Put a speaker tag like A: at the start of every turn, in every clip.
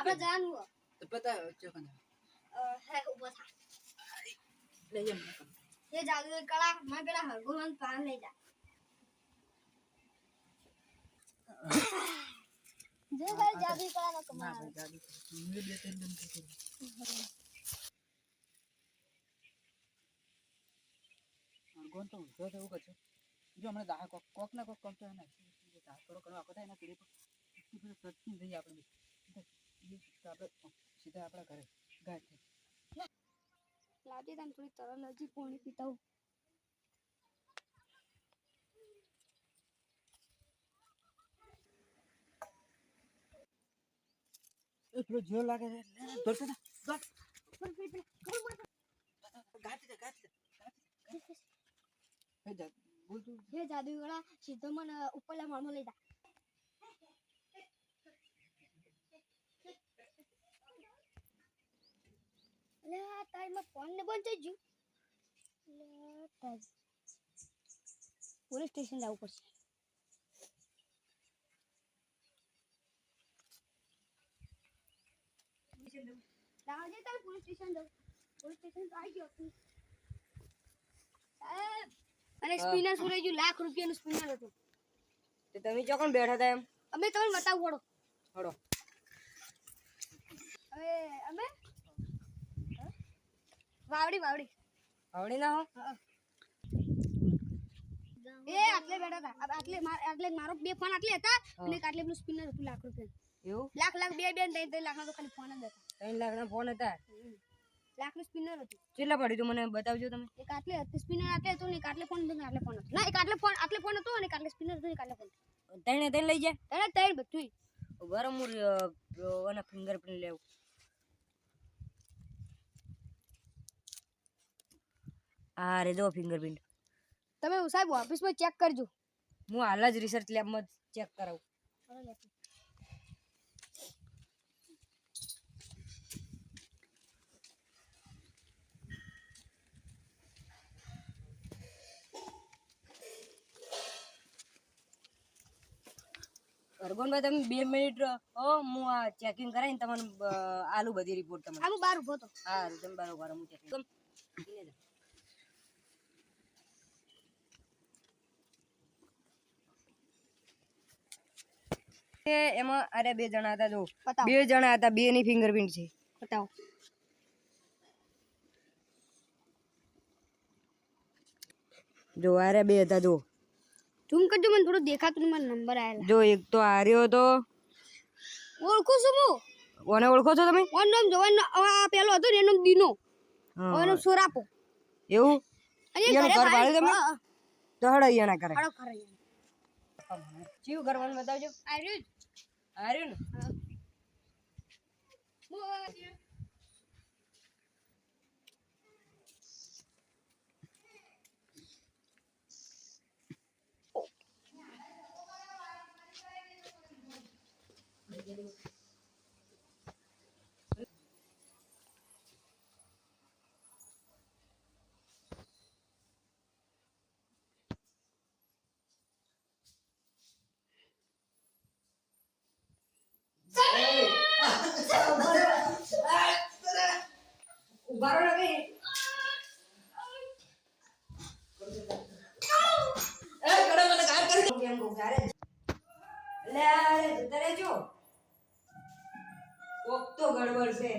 A: આપણે જવાનું.
B: તો પતા ચોકન
A: હે, ઊભો થા.
B: લઈ જમ
A: એ જાદુઈ કળા માં પેલા હરગોવન પાન લઈ જા જે ભાઈ જાદુઈ કળા નો કમાલ
B: મેં બે ત્રણ કીધું કોણ તો ઊંધો થયું કશું જો હમણાં દા કોક કોક ના કોક કામ તો એના દા કરો કરો આખો થાય એના પીડી પર સચિન થઈ આપણે આપણે સીધા આપણા ઘરે ગાય
A: લાવજે તને થોડી તરલ હજી પાણી પીતા હું
B: એ જીવ લાગે છે દોડતો જા, દોડ. બોલ તું.
A: જે જાદુઈ સીધો મને ઉપરલા માળમાં લઈ જા આ તારીમાં ફોન ને બંધ થઈ ગયું. પોલીસ સ્ટેશન જવું પડશે. લાવજે તાર પોલીસ સ્ટેશન જવું. પોલીસ સ્ટેશન તો આવી ગયો. સાહેબ અને સ્પિનર સુરાઈ ગયું? લાખ રૂપિયાનું સ્પિનર હતું.
C: તે તમે ચોકણ બેઠા હતા એમ?
A: અમે તમને બતાવું પડો
C: હડો
A: હવે અમે વાવડી વાવડી.
C: વાવડી ના હો.
A: એ આટલે બેઠા હતા. આટલે માર- આટલે મારો બે ફોન આટલે હતા અને આટલે પેલું સ્પિનર હતું લાખ રૂપિયા
C: એવું?
A: લાખ લાખ બે બે ને ત્રણ લાખ લાખના તો ખાલી ફોન જ હતા.
C: ત્રણ લાખના ફોન હતા?
A: લાખનું સ્પિનર હતું.
C: કેટલા પડ્યું મને બતાવજો તમે?
A: એક આટલે હતું સ્પિનર આટલે હતું ને એક આટલે ફોન હતું ને આટલે ફોન હતો. ના એક આટલે ફોન આટલે ફોન હતો અને એક આટલે સ્પિનર હતું ને એક આટલે ફોન
C: ત્રણે ત્રણ લઈ જાય?
A: તને ત્રણ બધું
C: બરાબર અને ફિંગરપ્રિન્ટ લેવું. આ રે જો ફિંગરપ્રિન્ટ
A: તમે સાહેબ ઓફિસમાં ચેક કરજો.
C: હું હાલ જ રિસર્ચ લેબમાં ચેક કરાવું. અર્ગોનભાઈ તમે બે મિનિટ રહો. હું આ ચેકિંગ કરાવીને તમને આલુ બધી રિપોર્ટ તમને.
A: આમ બાર ઊભો તો
C: હા તમે બરોબર હું ચેકિંગ એ એમાં અરે બે જણા હતા જો. બે જણા હતા બે ની ફિંગરપ્રિન્ટ છે.
A: બતાવો.
C: જો અરે બે હતા જો.
A: ઝૂમ કરજો મને થોડું દેખાતું મને નંબર આયેલા
C: જો એક તો આર્યો હતો.
A: ઓળખું છું હું?
C: ઓને ઓળખો છો તમે?
A: ઓન નામ જોવાનું આ પેલો હતો ને એનો દીનો. ઓનો સોરાપો.
C: એવું? એનું
A: ઘરે
C: ભાડે તમે? તો હડો અહીંયા કરે
A: હાડો ખરે
C: ચીવ કરવાનું બતાવજો.
A: આર્યું
C: આર્યું ને? ઉભારો નથી એ કડો મને કામ કરી કેમ કહું લે અરે જતા રહેજો. કોક તો ગડબડ છે.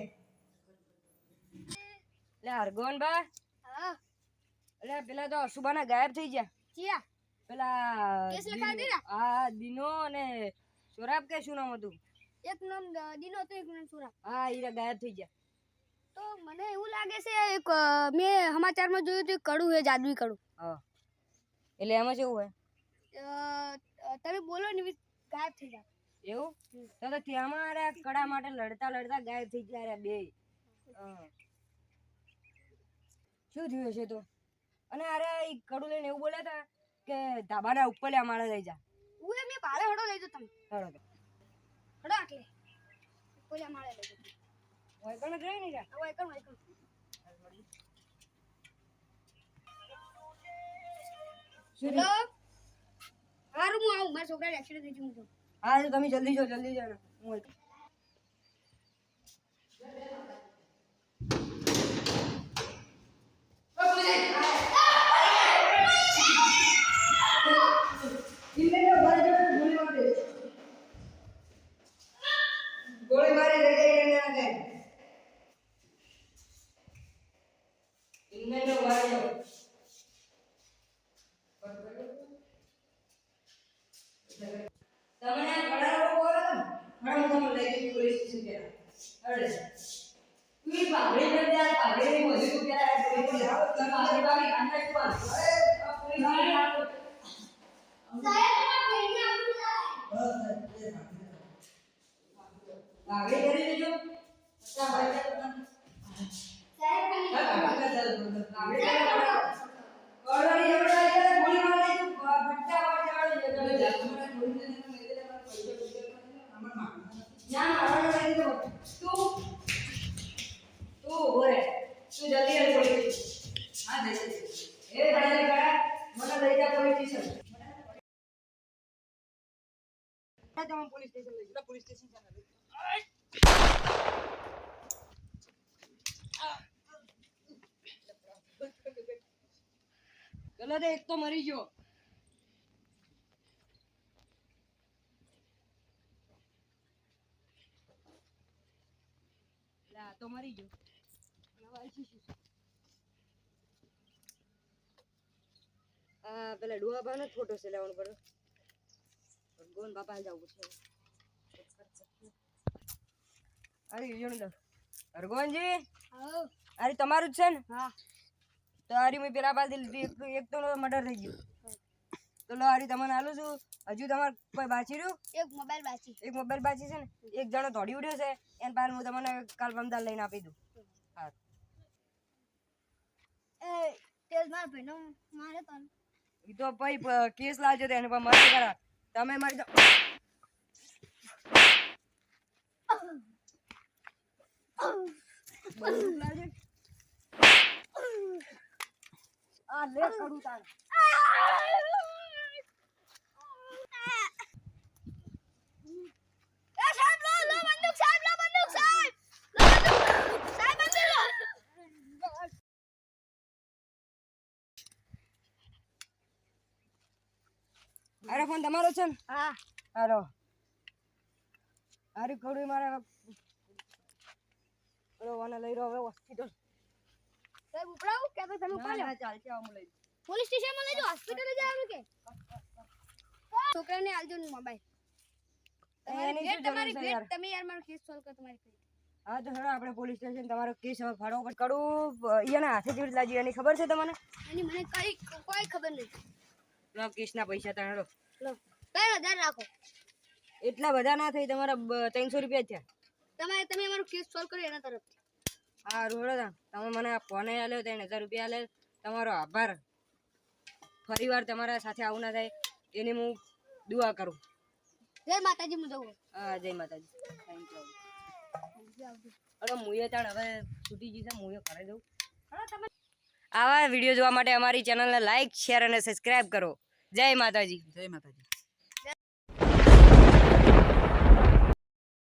C: લે હરગોન બા.
A: હા.
C: અલે પેલા તો અશુબાના ગાયબ થઈ ગયા.
A: ચિયા.
C: પેલા
A: કેસ
C: દિન- હા દિનો ને સોરાબ કે શું નામ હતું?
A: એક નામ દિનો હતો એક નામ સુરા
C: હા ગાયબ થઈ ગયા.
A: તો મને એવું લાગે છે એક મેં સમાચારમાં જોયું હતું કડું હે જાદુઈ કડું.
C: હા. એટલે એમાં શું હોય?
A: તમે બોલો ને ગાયબ થઈ જાય
C: એવું? તો ત્યાં કડા માટે લડતા લડતા ગાયબ થઈ ગયા બે. શું થયું હશે તો? અને અરે એ કડું લઈને એવું બોલ્યા હતા કે ધાબાના ઉપર લે માળે લઈ જા.
A: હું એ મેં ભાડે હડો લઈ જાઉં તમે.
C: હડો
A: હડો આટલે. ઉપર અમારે લઈ જાઉં
C: જ રહી ને જા.
A: હેલો? હારું હું આવું. મારા છોકરાને એક્સિડન્ટ થઈ ગયું
C: હા તો તમે જલ્દી જાઓ જલ્દી જાઓ. હું ગોળી મારી લઈ જઈ એને આગળ ઇન્મેન્ટો વાળ્યો તમને ઘણા લોકો આવે ને ઘણા બધા લઈ ગયા અરે તું પાઘડી પર ત્યાં પાઘડી ની મજૂરી ત્યાં પોલીસ પર જાઓ તમે પાઘડી પાઘડી અંદર શું આ પોલીસ વાળી આવો. પાઘડી કરી દેજો ત્યાં ભાઈ પાઘડી મારવાનો લઈ દો તું જલ્દી આવી પોલીસ હા દે એ ભાઈ કરા મને લઈ જા પોલીસ સ્ટેશન પોલીસ સ્ટેશન લઈ જા પોલીસ સ્ટેશન ચલો તો એક તો મરી ગયો લે, આ તો મરી ગયો આ પેલા ડોહા જ ફોટો છે લેવાનો પડે ગોન બાપા હાલ જવું છે. અરે દો અરગોનજી અરે તમારું જ છે ને?
A: હા.
C: તો અરે મેં પેલા બાદ એક એક તો મર્ડર થઈ ગયું. તો લો હારી તમને આલું છું. હજુ તમારે કોઈ બાચી રહ્યું?
A: એક મોબાઈલ બાચી.
C: એક મોબાઈલ બાચી છે ને? એક જણો દોડી ઉડ્યો છે. એને પાસે હું તમને કાલ પમદાર લઈને આપી દઉં. હા
A: એ તેજ માર ભાઈનો મારે તો
C: ભાઈ કેસ લાવજો તેને પણ પર કરા તમે મારી આ લે કરું તાર
A: એ સાહેબ લો લો બંદૂક સાહેબ લો બંદૂક સાહેબ લો બંદૂક સાહેબ બંદૂક લો
C: અરે ફોન તમારો છે ને?
A: હા.
C: હાલો. હારી ખોડી મારા પેલો વાને લઈ રહ્યો હવે હોસ્પિટલ
A: સાહેબ ઉપડાવું કે તો તમે કોણ
C: ચાલ કે આમ લઈ
A: પોલીસ સ્ટેશનમાં લેજો હોસ્પિટલ જવાનું કે? છોકરાને આલજો મોબાઈલ. તમારી ભેટ તમે યાર મારો કેસ સોલ્વ કરો તમારી ભેટ.
C: હા તો હેડો આપણે પોલીસ સ્ટેશન તમારો કેસ હવે ફાડવો પડે કડું એને હાથે જેવી લાગી એની ખબર છે તમને?
A: એની મને કઈ કોઈ ખબર નથી
C: લો કેસના પૈસા હેડો
A: લો. ત્રણ હજાર રાખો?
C: એટલા બધા ના થઈ તમારા ત્રણસો રૂપિયા થયા.
A: તમારે તમે અમારો કેસ સોલ્વ કર્યો એના તરફથી.
C: હા રોડો તા તમે મને આ ફોને આલ્યો ત્રણ હજાર રૂપિયા આલે તમારો આભાર. ફરી વાર તમારા સાથે આવું ના થાય એની હું દુઆ કરું.
A: જય માતાજી હું જવું.
C: હા જય માતાજી. થેન્ક યુ અરે મુએ તાણ હવે છૂટી ગઈ છે મુએ ઘરે જવું આવા વીડિયો જોવા માટે અમારી ચેનલને લાઈક શેર અને સબસ્ક્રાઈબ કરો. જય માતાજી.
B: જય માતાજી.